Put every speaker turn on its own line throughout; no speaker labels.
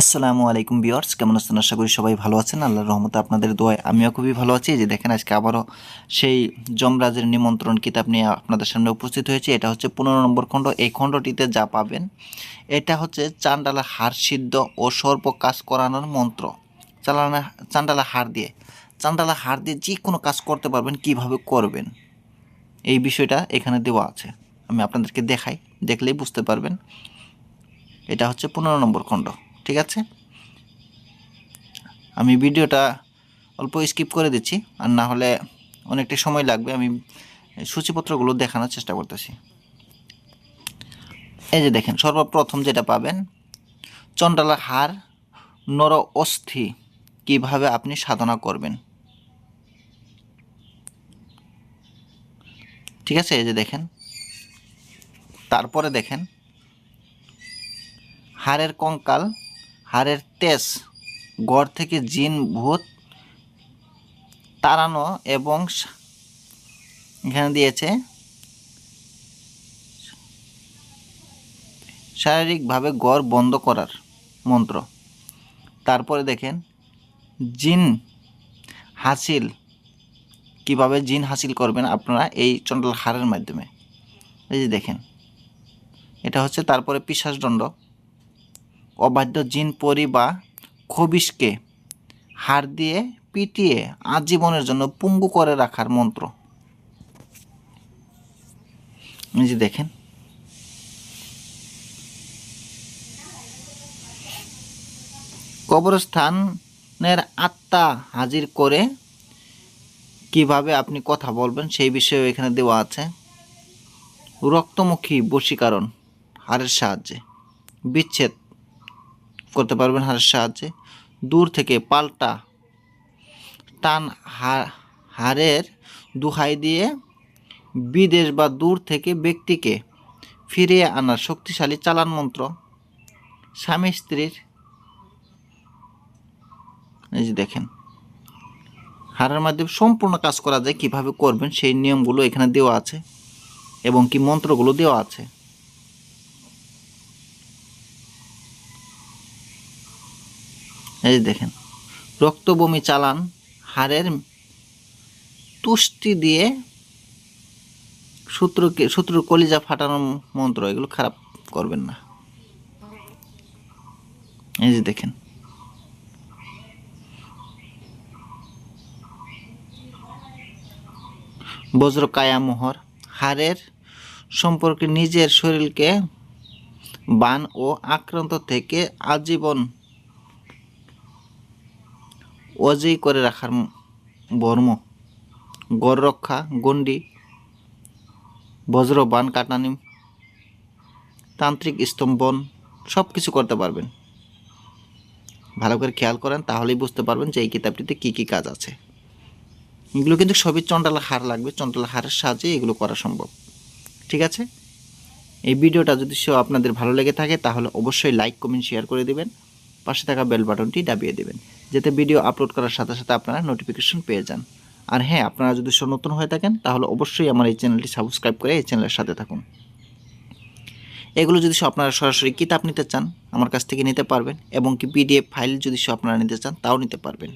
আসসালামু আলাইকুম বিয়ার্স কেমন আছেন? আশা করি সবাই ভালো আছেন। আল্লাহর রহমতে আপনাদের দোয়ায় আমিও খুবই ভালো আছি। যে দেখেন, আজকে আবারও সেই যমরাজের নিমন্ত্রণ কিতাব নিয়ে আপনাদের সামনে উপস্থিত হয়েছে। এটা হচ্ছে পনেরো নম্বর খণ্ড। এই খণ্ডটিতে যা পাবেন, এটা হচ্ছে চান্ডালা হার সিদ্ধ ও সর্প কাজ করানোর মন্ত্র। চালানা চান্ডালা হার দিয়ে চান্ডালা হার দিয়ে যে কোনো কাজ করতে পারবেন, কীভাবে করবেন, এই বিষয়টা এখানে দেওয়া আছে। আমি আপনাদেরকে দেখাই, দেখলেই বুঝতে পারবেন। এটা হচ্ছে পনেরো নম্বর খণ্ড। ঠিক আছে? আমি ভিডিওটা অল্প স্কিপ করে দিচ্ছি, আর না হলে অনেকটা সময় লাগবে, আমি সূচিপত্রগুলো দেখানোর চেষ্টা করতেছি। এই যে দেখেন, সর্বপ্রথম যেটা পাবেন চণ্ডালা হার নর অস্থি কীভাবে আপনি সাধনা করবেন। ঠিক আছে, এই যে দেখেন। তারপরে দেখেন হাড়ের কঙ্কাল হাড়ের তেজ, গড় থেকে জিন, ভূত তাড়ানো এবং এখানে দিয়েছে শারীরিকভাবে গড় বন্ধ করার মন্ত্র। তারপরে দেখেন, জিন হাসিল। কীভাবে জিন হাসিল করবেন আপনারা এই চন্ডাল হারের মাধ্যমে? এই যে দেখেন, এটা হচ্ছে তারপরে পিশাচদণ্ড। অবাধ্য জিন পরি বা খবিশকে হার দিয়ে পিটিয়ে আজীবনের জন্য পুঙ্গু করে রাখার মন্ত্র। যে দেখেন। কবরস্থানের আত্মা হাজির করে কীভাবে আপনি কথা বলবেন সেই বিষয়েও এখানে দেওয়া আছে। রক্তমুখী বশীকরণ হাড়ের সাহায্যে। বিচ্ছেদ করতে পারবেন হাড়ের সাহায্যে। দূর থেকে পাল্টা টান হাড়ের দুহাই দিয়ে বিদেশ বা দূর থেকে ব্যক্তিকে ফিরিয়ে আনার শক্তিশালী চালান মন্ত্র। স্বামী স্ত্রীর এই যে দেখেন, হাড়ের মাধ্যমে সম্পূর্ণ কাজ করা যায়, কীভাবে করবেন সেই নিয়মগুলো এখানে দেওয়া আছে এবং কি মন্ত্রগুলো দেওয়া আছে। এই যে দেখেন, রক্তবমি চালান, হাড়ের তুষ্টি দিয়ে শত্রুকে, শত্রুর কলিজা ফাটানোর মন্ত্র, এগুলো খারাপ করবেন না। এই যে দেখেন। বজ্র কায়ামোহর হাড়ের সম্পর্কে নিজের শরীরকে বান ও আক্রান্ত থেকে আজীবন অজেয় করে রাখার বর্ম। গড় রক্ষা গণ্ডি বজ্র বান কাটানি, তান্ত্রিক স্তম্ভন সব কিছু করতে পারবেন। ভালো করে খেয়াল করেন, তাহলেই বুঝতে পারবেন যে এই কিতাবটিতে কী কী কাজ আছে। এগুলো কিন্তু সবই চন্ডালা হার লাগবে চন্ডালা হারের সাহায্যে এগুলো করা সম্ভব। ঠিক আছে? এই ভিডিওটা যদি আপনাদের ভালো লেগে থাকে, তাহলে অবশ্যই লাইক কমেন্ট শেয়ার করে দিবেন। পাশে থাকা বেল বাটনটি দাবিয়ে দেবেন, যাতে ভিডিও আপলোড করার সাথে সাথে আপনারা নোটিফিকেশন পেয়ে যান। আর হ্যাঁ আপনারা যদি নতুন হয়ে থাকেন, তাহলে অবশ্যই আমার এই চ্যানেলটি সাবস্ক্রাইব করে এই চ্যানেলের সাথে থাকুন। এগুলো যদি সব আপনারা সরাসরি কিতাব নিতে চান, আমার কাছ থেকে নিতে পারবেন, এবং কি পিডিএফ ফাইল যদি সব আপনারা নিতে চান, তাও নিতে পারবেন।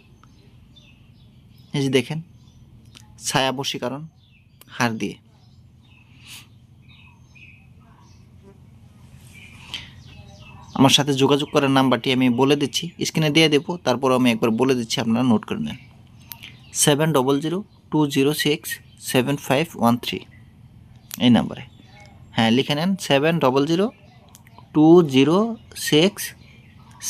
এই যে দেখেন, ছায়া বশীকরণ, হার দিয়ে। আমার সাথে যোগাযোগ করার নাম্বারটি আমি বলে দিচ্ছি, স্ক্রিনে দিয়ে দেবো তারপর আমি একবার বলে দিচ্ছি, আপনারা নোট করে নেন। Seven double zero two zero six seven five one three, এই নাম্বারে। হ্যাঁ লিখে নেন, seven double zero two zero six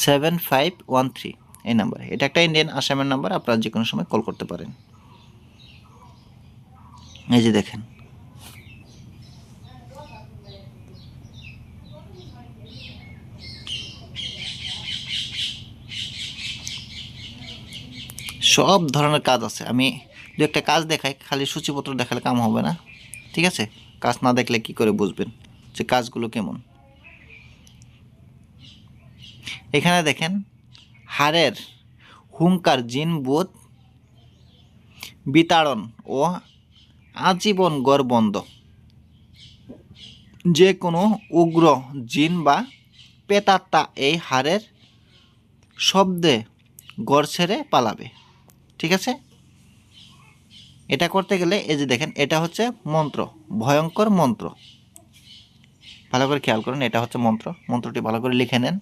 seven five one three, এই নাম্বারে। এটা একটা ইন্ডিয়ান আসামের নাম্বার, আপনারা যে কোনো সময় কল করতে পারেন। এই যে দেখেন সব ধরনের কাজ আছে। আমি দু একটা কাজ দেখাই, খালি সূচিপত্র দেখালে কাম হবে না। ঠিক আছে? কাজ না দেখলে কি করে বুঝবেন যে কাজগুলো কেমন? এখানে দেখেন হারের হুঙ্কার জিন বোধ বিতাড়ন ও আজীবন গড়বন্ধ। যে কোনো উগ্র জিন বা পেতাত্তা এই হারের শব্দে গড় ছেড়ে পালাবে। ঠিক আছে? এটা করতে গেলে, এই যে দেখেন, এটা হচ্ছে মন্ত্র, ভয়ঙ্কর মন্ত্র। ভালো করে খেয়াল করুন, এটা হচ্ছে মন্ত্র। মন্ত্রটি ভালো করে লিখে নেন।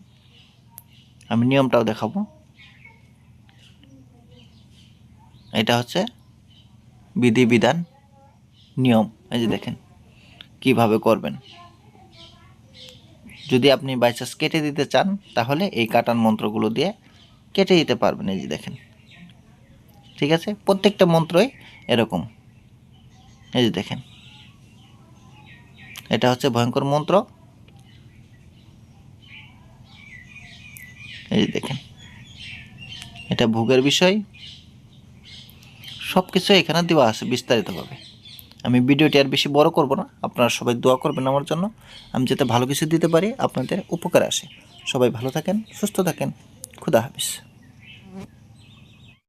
আমি নিয়মটাও দেখাবো। এটা হচ্ছে বিধিবিধান নিয়ম। এই যে দেখেন, কীভাবে করবেন। যদি আপনি বাইচান্স কেটে দিতে চান, তাহলে এই কাটান মন্ত্রগুলো দিয়ে কেটে দিতে পারবেন। এই যে দেখেন। ঠিক আছে? প্রত্যেকটা মন্ত্রই এরকম। এই যে দেখেন। এটা হচ্ছে ভয়ঙ্কর মন্ত্র। এই যে দেখেন। এটা ভোগের বিষয়। সব কিছু এখানে দেওয়া আছে বিস্তারিতভাবে। আমি ভিডিওটি আর বেশি বড় করব না। আপনারা সবাই দোয়া করবেন আমার জন্য। আমি যাতে ভালো কিছু দিতে পারি, আপনাদের উপকার আসে। সবাই ভালো থাকেন, সুস্থ থাকেন। খুদা হাফিজ।